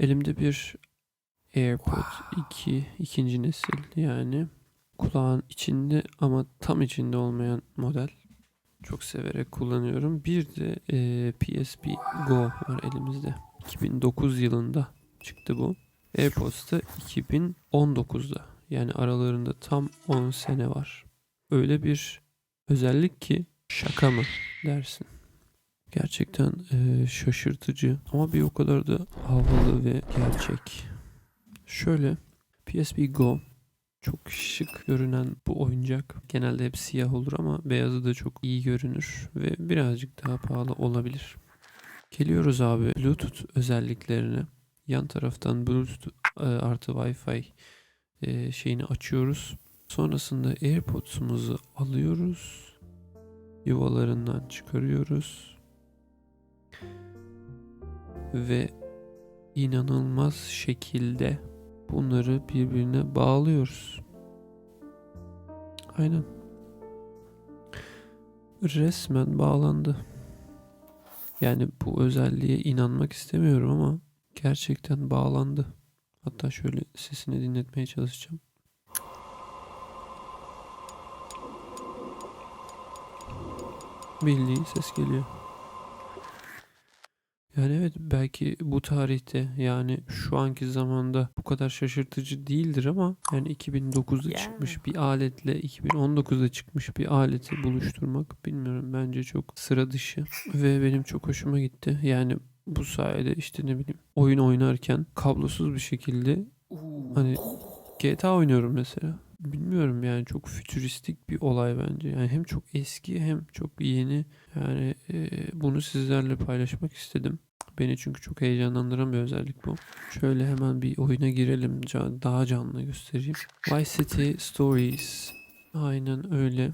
Elimde bir AirPod 2 ikinci nesil yani kulağın içinde ama tam içinde olmayan model. Çok severek kullanıyorum. Bir de eee, PSP Go var elimizde. 2009 yılında çıktı bu. AirPods da 2019'da. Yani aralarında tam 10 sene var. Öyle bir özellik ki şaka mı dersin. Gerçekten eee, şaşırtıcı ama bir o kadar da havalı ve gerçek. Şöyle PSP Go çok şık görünen bu oyuncak genelde hep siyah olur ama beyazı da çok iyi görünür ve birazcık daha pahalı olabilir. Geliyoruz abi Bluetooth özelliklerine. Yan taraftan Bluetooth e, artı Wi-Fi e, şeyini açıyoruz. Sonrasında AirPods'umuzu alıyoruz. Yuvalarından çıkarıyoruz. Ve inanılmaz şekilde bunları birbirine bağlıyoruz. Aynen. Resmen bağlandı. Yani bu özelliğe inanmak istemiyorum ama gerçekten bağlandı. Hatta şöyle sesini dinletmeye çalışacağım. Bildiğin ses geliyor. Yani evet belki bu tarihte yani şu anki zamanda bu kadar şaşırtıcı değildir ama yani 2009'da Yani. çıkmış bir aletle 2019'da çıkmış bir aleti buluşturmak bilmiyorum bence çok sıra dışı ve benim çok hoşuma gitti. Yani bu sayede işte ne bileyim oyun oynarken kablosuz bir şekilde hani GTA oynuyorum mesela. Bilmiyorum yani çok fütüristik bir olay bence. Yani hem çok eski hem çok yeni. Yani e, bunu sizlerle paylaşmak istedim. Beni çünkü çok heyecanlandıran bir özellik bu. Şöyle hemen bir oyuna girelim. Daha canlı göstereyim. Vice City Stories. Aynen öyle.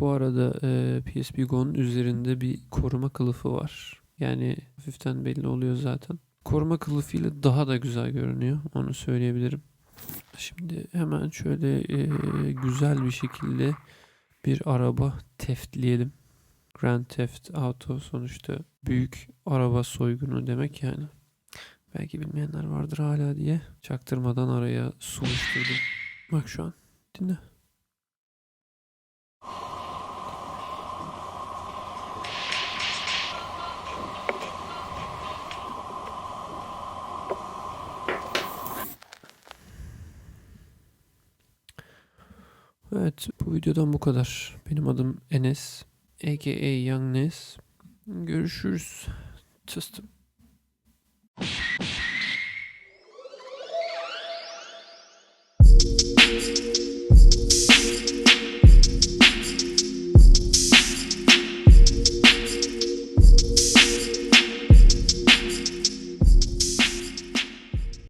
Bu arada e, PSP Go'nun üzerinde bir koruma kılıfı var. Yani hafiften belli oluyor zaten. Koruma kılıfıyla daha da güzel görünüyor. Onu söyleyebilirim. Şimdi hemen şöyle e, güzel bir şekilde bir araba teftleyelim. Grand Theft Auto sonuçta büyük araba soygunu demek yani. Belki bilmeyenler vardır hala diye çaktırmadan araya suluşturdum. Bak şu an dinle. Evet bu videodan bu kadar. Benim adım Enes. A.K.A. Young Nes. Görüşürüz. Tıstım.